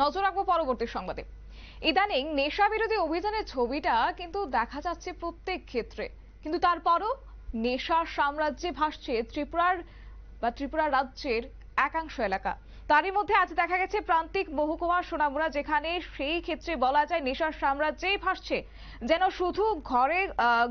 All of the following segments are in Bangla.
নজর রাখব পরবর্তী সংবাদে। ইদানিং নেশা বিরোধী অভিযানের ছবিটা কিন্তু দেখা যাচ্ছে প্রত্যেক ক্ষেত্রে। কিন্তু তারপরও নেশার সাম্রাজ্যে ভাসছে ত্রিপুরার বা ত্রিপুরা রাজ্যের একাংশ এলাকা। তারই মধ্যে আজ দেখা গেছে প্রান্তিক মহকুমা সোনামুড়া, যেখানে সেই ক্ষেত্রে বলা যায় নেশার সাম্রাজ্যেই ভাসছে। যেন শুধু ঘরে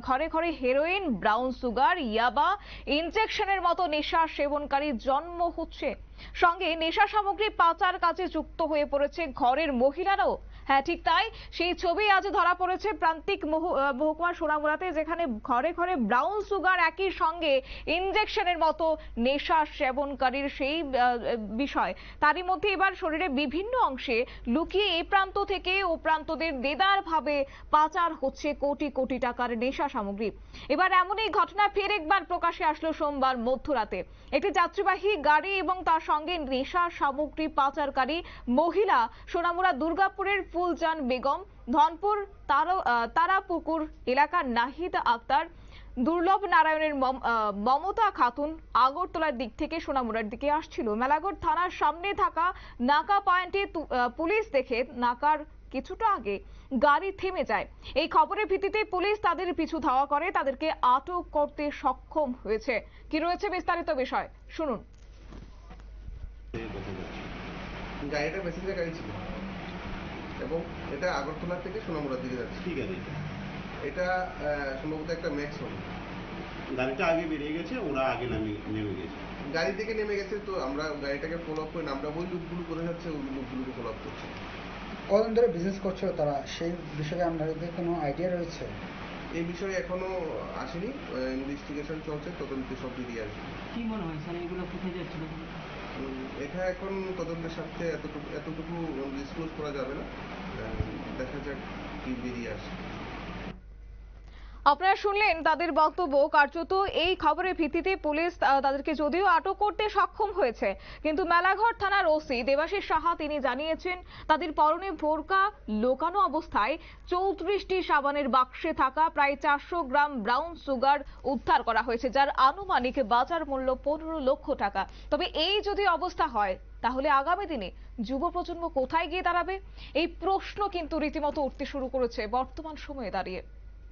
ঘরে ঘরে হেরোইন, ব্রাউন সুগার, ইয়াবা, ইনজেকশনের মতো নেশা সেবনকারী জন্ম হচ্ছে। সঙ্গে নেশা সামগ্রী পাচার কাজে যুক্ত হয়ে পড়েছে ঘরের মহিলারাও। হ্যাঁ ঠিক তাই। সেই ছবি আজ ধরা পড়েছে প্রান্তিক মহু- আহ, মহকুমা সোনামুড়াতে যেখানে ঘরে ঘরে ব্রাউন সুগার একই সঙ্গে ইনজেকশনের মতো নেশা সেবনকারীর সেই বিষয়। তারই মধ্যে এবার শরীরে বিভিন্ন অংশে লুকিয়ে এ প্রান্ত থেকে ও প্রান্তদের দেদার ভাবে পাচার হচ্ছে কোটি কোটি টাকার নেশা সামগ্রী। এবার এমনই ঘটনা ফের একবার প্রকাশে আসলো সোমবার মধ্যরাতে। একটি যাত্রীবাহী গাড়ি এবং তার সঙ্গে নেশা সামগ্রী পাচারকারী মহিলা সোনামুড়া দুর্গাপুরের ফুলজান বেগম, ধনপুর তারাপুকুর এলাকার নাহিদ আক্তার, দুর্লভ নারায়ণের মমতা খাতুন আগরতলার দিক থেকে সোনামুড়ার দিকে আসছিল। মেলাগড় থানার সামনে থাকা নাকা পয়েন্টে পুলিশ দেখে নাকার কিছুটা আগে গাড়ি থেমে যায়। এই খবরের ভিত্তিতে পুলিশ তাদের পিছু ধাওয়া করে, তাদেরকে আটক করতে সক্ষম হয়েছে। কি রয়েছে বিস্তারিত বিষয়? শুনুন। গাড়িটা প্যাসেঞ্জার গাড়ি ছিল। এবং এটা আগরতলা থেকে সোনামুড়ার দিকে যাচ্ছে। ঠিক আছে। এটা সম্ভবত একটা ম্যাক্স হবে। গাড়িটা আগে বেরিয়ে গেছে ওরা আগে নামে নেমে গেছে। গাড়ি থেকে নেমে গেছে তো আমরা গাড়িটাকে ফলো আপ করে আমরা ওই লুকগুলো করে যাচ্ছে ওই লুকগুলোকে ফলো আপ করছি। কতদিন ধরে বিজনেস করছ তারা? সেই বিষয়ে আপনাদের কোনো আইডিয়া রয়েছে? এই বিষয়ে এখনও আসেনি। ইনভেস্টিগেশন চলছে তদন্ত সব বেরিয়ে আসবে। কি মনে হয় স্যার এগুলো কোথায় যাচ্ছিল এটা এখন তদন্তের সাথে এতটুকু এতটুকু ডিসক্লোজ করা যাবে না। দেখা যাক কি বেরিয়ে আসে। আপনারা শুনলেন তাদের বক্তব্য। কার্যত এই খবরের ভিত্তিতে পুলিশ তাদেরকে যদিও আটক করতে সক্ষম হয়েছে, কিন্তু মেলাঘর থানার ওসি দেবাশিস সাহা তিনি জানিয়েছেন, তাদের পরনে ভোরকা লোকানো অবস্থায় চৌত্রিশটি সাবানের বাক্সে থাকা প্রায় চারশো গ্রাম ব্রাউন সুগার উদ্ধার করা হয়েছে, যার আনুমানিক বাজার মূল্য পনেরো লক্ষ টাকা। তবে এই যদি অবস্থা হয়, তাহলে আগামী দিনে যুব প্রজন্ম কোথায় গিয়ে দাঁড়াবে? এই প্রশ্ন কিন্তু রীতিমতো উঠতে শুরু করেছে বর্তমান সময়ে দাঁড়িয়ে।